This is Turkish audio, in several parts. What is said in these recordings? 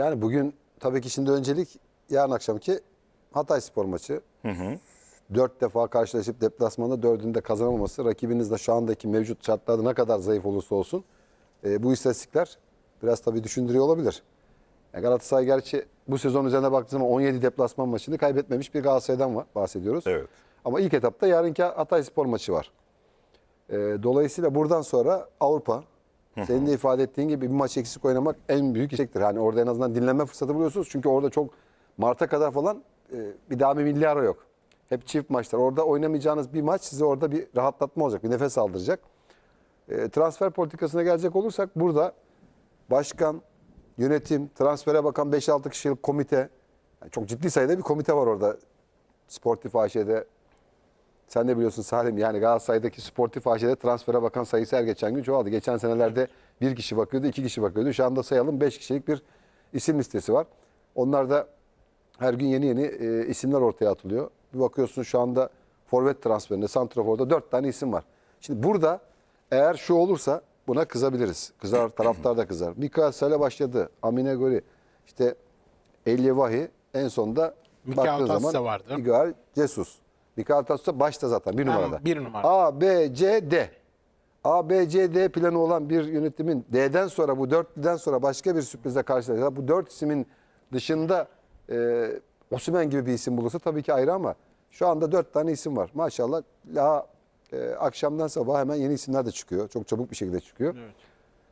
Yani bugün tabii ki şimdi öncelik yarın akşamki Hatay Spor maçı. Dört defa karşılaşıp deplasmanda dördünde kazanamaması rakibiniz de şu andaki mevcut şartlarda ne kadar zayıf olursa olsun e, bu istatistikler biraz tabii düşündürüyor olabilir. Ya Galatasaray gerçi bu sezon üzerine baktığımız zaman 17 deplasman maçını kaybetmemiş bir Galatasaray'dan var, bahsediyoruz. Evet. Ama ilk etapta yarınki Hatay Spor maçı var. Ee, dolayısıyla buradan sonra Avrupa, senin de ifade ettiğin gibi bir maç eksik oynamak en büyük işektir. Yani orada en azından dinlenme fırsatı buluyorsunuz. Çünkü orada çok Mart'a kadar falan e, bir daha bir milli ara yok. Hep çift maçlar. Orada oynamayacağınız bir maç size orada bir rahatlatma olacak, bir nefes aldıracak. E, transfer politikasına gelecek olursak burada başkan, yönetim, transfere bakan 5-6 kişilik komite, yani çok ciddi sayıda bir komite var orada. Sportif AŞ'de sen de biliyorsun Salim yani Galatasaray'daki sportif AŞ'de transfere bakan sayısı her geçen gün çoğaldı. Geçen senelerde bir kişi bakıyordu, iki kişi bakıyordu. Şu anda sayalım beş kişilik bir isim listesi var. Onlar da her gün yeni yeni e, isimler ortaya atılıyor. Bir bakıyorsun şu anda forvet transferinde, santraforda dört tane isim var. Şimdi burada eğer şu olursa buna kızabiliriz. Kızar, taraftar da kızar. Mikael Sale başladı. Amine Gori, işte Elyevahi en sonda Mikael baktığın Tassice zaman vardı. Mikael Jesus. Mikael Tassice başta zaten bir Tamam, numarada. bir numara. A, B, C, D. A, B, C, D planı olan bir yönetimin D'den sonra bu dörtlüden sonra başka bir sürprizle karşılaşacak. Bu dört ismin dışında e, Osimhen gibi bir isim bulursa tabii ki ayrı ama şu anda dört tane isim var. Maşallah daha e, akşamdan sabah hemen yeni isimler de çıkıyor. Çok çabuk bir şekilde çıkıyor.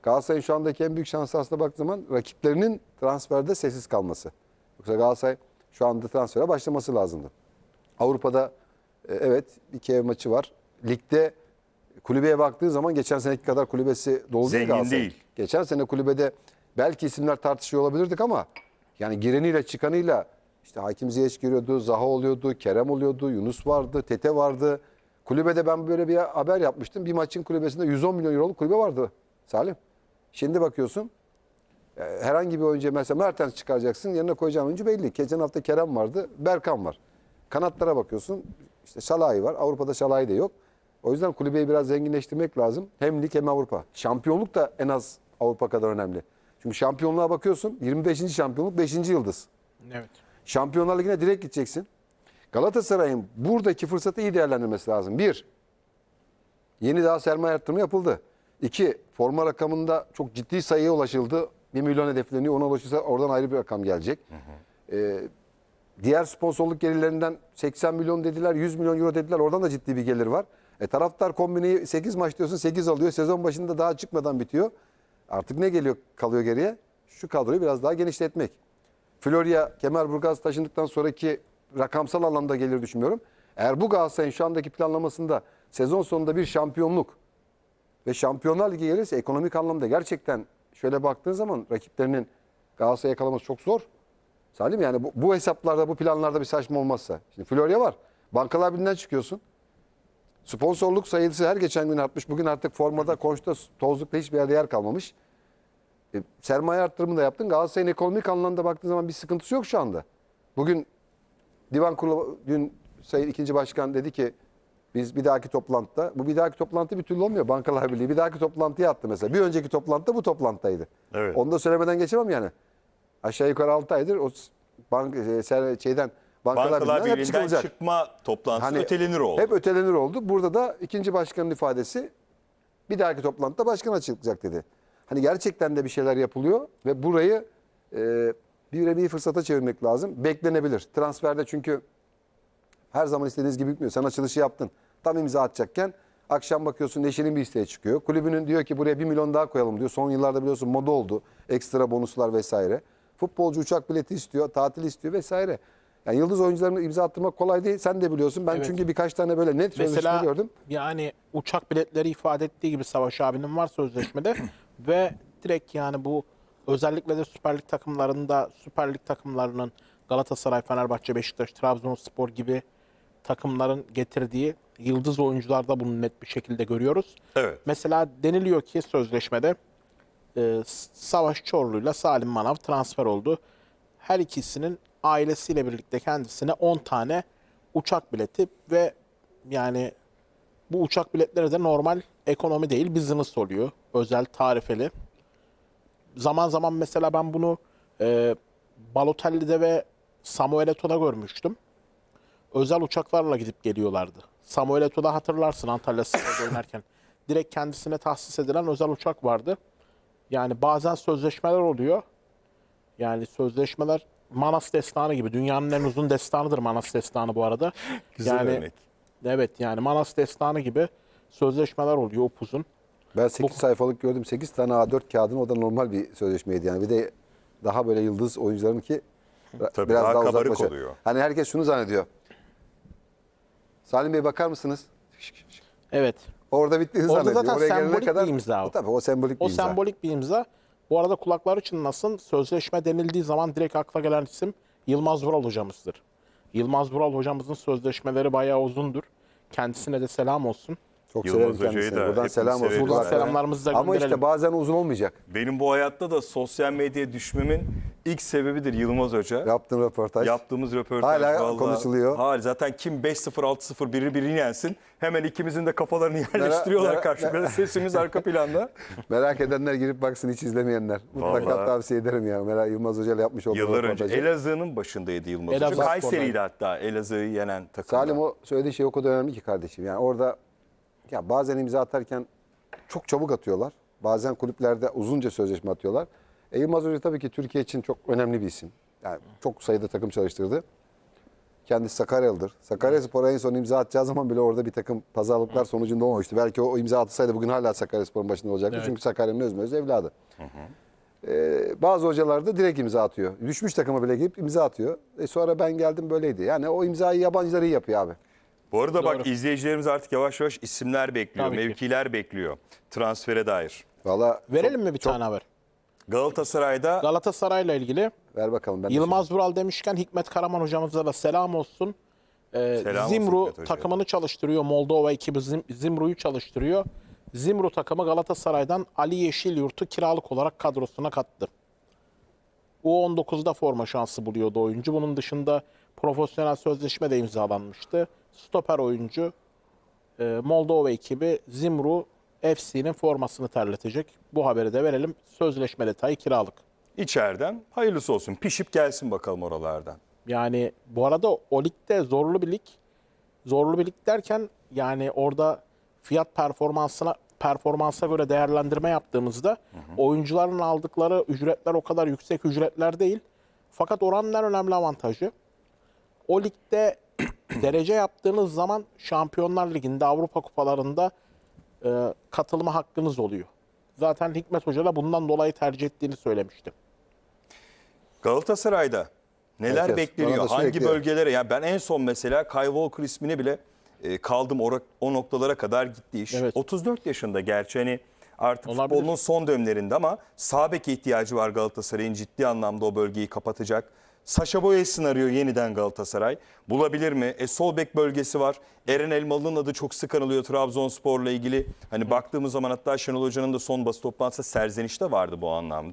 Galatasaray'ın şu andaki en büyük şansı aslında baktığı zaman rakiplerinin transferde sessiz kalması. Yoksa Galatasaray şu anda transfere başlaması lazımdı. Avrupa'da evet iki ev maçı var. Ligde kulübeye baktığı zaman geçen seneki kadar kulübesi dolu değil Zengin değil. Geçen sene kulübede belki isimler tartışıyor olabilirdik ama yani gireniyle çıkanıyla işte Hakim Ziyech giriyordu, Zaha oluyordu, Kerem oluyordu, Yunus vardı, Tete vardı. Kulübede ben böyle bir haber yapmıştım. Bir maçın kulübesinde 110 milyon euroluk kulübe vardı Salim. Şimdi bakıyorsun e, herhangi bir oyuncu mesela Mertens çıkaracaksın yanına koyacağın oyuncu belli. Geçen hafta Kerem vardı, Berkan var. Kanatlara bakıyorsun işte Şalay var. Avrupa'da Şalay da yok. O yüzden kulübeyi biraz zenginleştirmek lazım. Hem lig hem Avrupa. Şampiyonluk da en az Avrupa kadar önemli. Çünkü şampiyonluğa bakıyorsun 25. şampiyonluk 5. yıldız. Evet. Şampiyonlar Ligi'ne direkt gideceksin. Galatasaray'ın buradaki fırsatı iyi değerlendirmesi lazım. Bir, yeni daha sermaye artırımı yapıldı. İki, forma rakamında çok ciddi sayıya ulaşıldı. 1 milyon hedefleniyor. Ona ulaşırsa oradan ayrı bir rakam gelecek. Ee, diğer sponsorluk gelirlerinden 80 milyon dediler, 100 milyon euro dediler. Oradan da ciddi bir gelir var. E, taraftar kombineyi 8 maç diyorsun 8 alıyor. Sezon başında daha çıkmadan bitiyor. Artık ne geliyor kalıyor geriye? Şu kadroyu biraz daha genişletmek. Florya, Kemerburgaz taşındıktan sonraki rakamsal anlamda gelir düşünmüyorum. Eğer bu Galatasaray'ın şu andaki planlamasında sezon sonunda bir şampiyonluk ve Şampiyonlar Ligi gelirse ekonomik anlamda gerçekten şöyle baktığın zaman rakiplerinin Galatasaray'ı yakalaması çok zor. Salim yani bu, bu hesaplarda bu planlarda bir saçma olmazsa. Şimdi Florya var. Bankalar Birliği'nden çıkıyorsun. Sponsorluk sayısı her geçen gün artmış. Bugün artık formada, konçta, tozlukta hiçbir yerde yer kalmamış. E, sermaye arttırımını da yaptın. Galatasaray'ın ekonomik anlamda baktığın zaman bir sıkıntısı yok şu anda. Bugün divan kurulu dün Sayın ikinci Başkan dedi ki biz bir dahaki toplantıda, bu bir dahaki toplantı bir türlü olmuyor Bankalar Birliği. Bir dahaki toplantıya attı mesela. Bir önceki toplantıda bu toplantıdaydı. Evet. Onu da söylemeden geçemem yani. Aşağı yukarı 6 aydır o bank, e, ser- şeyden Bankalar, Bankalar Birliği'nden hep Birliği'nden çıkılacak. çıkma toplantısı Hani ötelenir oldu. Hep ötelenir oldu. Burada da ikinci başkanın ifadesi bir dahaki toplantıda başkan açıklayacak dedi. Hani gerçekten de bir şeyler yapılıyor ve burayı e, bir nevi fırsata çevirmek lazım. Beklenebilir. Transferde çünkü her zaman istediğiniz gibi gitmiyor. Sen açılışı yaptın. Tam imza atacakken akşam bakıyorsun Neşe'nin bir isteği çıkıyor. Kulübünün diyor ki buraya bir milyon daha koyalım diyor. Son yıllarda biliyorsun moda oldu. Ekstra bonuslar vesaire. Futbolcu uçak bileti istiyor, tatil istiyor vesaire. Yani yıldız oyuncularını imza attırmak kolay değil. Sen de biliyorsun. Ben Evet. çünkü birkaç tane böyle net sözleşme Mesela gördüm. yani uçak biletleri ifade ettiği gibi Savaş abinin var sözleşmede ve direkt yani bu özellikle de Süper Lig takımlarında Süper Lig takımlarının Galatasaray, Fenerbahçe, Beşiktaş, Trabzonspor gibi takımların getirdiği yıldız oyuncularda bunu net bir şekilde görüyoruz. Evet. Mesela deniliyor ki sözleşmede e, Savaş Çorlu'yla Salim Manav transfer oldu. Her ikisinin ailesiyle birlikte kendisine 10 tane uçak bileti ve yani bu uçak biletleri de normal ekonomi değil business oluyor. Özel tarifeli. Zaman zaman mesela ben bunu Ee, Balotelli'de ve Samuel Eto'da görmüştüm. Özel uçaklarla gidip geliyorlardı. Samuel Eto'da hatırlarsın Antalya Spor'da. Direkt kendisine tahsis edilen özel uçak vardı. Yani bazen sözleşmeler oluyor. Yani sözleşmeler Manas destanı gibi. Dünyanın en uzun destanıdır Manas destanı bu arada. Güzel yani, örnek. Evet yani Manas destanı gibi sözleşmeler oluyor upuzun. Ben 8 sayfalık gördüm. 8 tane A4 kağıdın o da normal bir sözleşmeydi yani. Bir de daha böyle yıldız oyuncuların ki Tabii, biraz daha daha, kabarık uzaklaşa. oluyor. Hani herkes şunu zannediyor. Salim Bey bakar mısınız? Evet. Orada bittiğini Orada zannediyor. zaten Oraya gelene sembolik kadar, bir imza o. Tabii o sembolik bir O imza. sembolik bir imza. Bu arada kulakları çınlasın. Sözleşme denildiği zaman direkt akla gelen isim Yılmaz Vural hocamızdır. Yılmaz Vural hocamızın sözleşmeleri bayağı uzundur. Kendisine de selam olsun. Çok Yılmaz severim Hoca'yı kendisini. da Buradan hepimiz selam olsun. severiz. Buradan Zaten. selamlarımızı da Ama gönderelim. işte bazen uzun olmayacak. Benim bu hayatta da sosyal medyaya düşmemin ilk sebebidir Yılmaz Hoca. Yaptığın röportaj. Yaptığımız röportaj Hala vallahi- konuşuluyor. Hala zaten kim 5-0 6-0 biri birini yensin hemen ikimizin de kafalarını yerleştiriyorlar Merak- karşımıza. Sesimiz arka planda. Merak edenler girip baksın hiç izlemeyenler. Mutlaka Vallahi. tavsiye ederim ya. Merak Yılmaz Hoca ile yapmış olduğu Yıllar önce röportajı. Elazığ'ın başındaydı Yılmaz Elazığ Hoca. Kayseri'ydi hatta Elazığ'ı yenen takımda. Salim o söylediği şey o kadar önemli ki kardeşim. Yani orada ya bazen imza atarken çok çabuk atıyorlar. Bazen kulüplerde uzunca sözleşme atıyorlar. E Yılmaz Hoca tabii ki Türkiye için çok önemli bir isim. Yani çok sayıda takım çalıştırdı. Kendisi Sakaryalıdır. Sakarya Spor'a en son imza atacağı zaman bile orada bir takım pazarlıklar sonucunda olmamıştı. Belki o imza atsaydı bugün hala Sakarya Spor'un başında olacaktı. Evet. Çünkü Sakarya'nın özme öz evladı. Ee, bazı hocalar da direkt imza atıyor. Düşmüş takıma bile gidip imza atıyor. E sonra ben geldim böyleydi. Yani o imzayı yabancılar iyi yapıyor abi. Bu arada bak Doğru. izleyicilerimiz artık yavaş yavaş isimler bekliyor, Tabii ki. mevkiler bekliyor transfere dair. Valla Verelim mi bir tane haber? Galatasaray'da Galatasaray'la ilgili ver bakalım. Ben de Yılmaz Vural demişken Hikmet Karaman hocamıza da selam olsun. Ee, Selam olsun Zimru Hikmet Hoca'ya. takımını çalıştırıyor. Moldova ekibi Zim- Zimru'yu çalıştırıyor. Zimru takımı Galatasaray'dan Ali Yeşilyurt'u kiralık olarak kadrosuna kattı. U19'da forma şansı buluyordu oyuncu. Bunun dışında profesyonel sözleşme de imzalanmıştı. Stoper oyuncu e, Moldova ekibi Zimru FC'nin formasını terletecek. Bu haberi de verelim. Sözleşme detayı kiralık. içeriden hayırlısı olsun. Pişip gelsin bakalım oralardan. Yani bu arada o ligde zorlu bir lig. Zorlu bir lig derken yani orada fiyat performansına performansa göre değerlendirme yaptığımızda oyuncuların aldıkları ücretler o kadar yüksek ücretler değil. Fakat oranın en önemli avantajı o ligde derece yaptığınız zaman Şampiyonlar Ligi'nde Avrupa kupalarında e, katılma hakkınız oluyor. Zaten Hikmet Hoca da bundan dolayı tercih ettiğini söylemişti. Galatasaray'da neler Herkes, bekleniyor? Hangi bölgelere? Yani ben en son mesela Kyle Walker ismini bile e, kaldım o, o noktalara kadar gitti iş. Evet. 34 yaşında gerçi hani artık Olabilir. futbolunun son dönemlerinde ama sağ beke ihtiyacı var Galatasaray'ın ciddi anlamda o bölgeyi kapatacak. Saşa Boyas'ın arıyor yeniden Galatasaray. Bulabilir mi? E, sol bek bölgesi var. Eren Elmalı'nın adı çok sık anılıyor Trabzonspor'la ilgili. Hani baktığımız zaman hatta Şenol Hoca'nın da son basın toplantısında serzenişte vardı bu anlamda.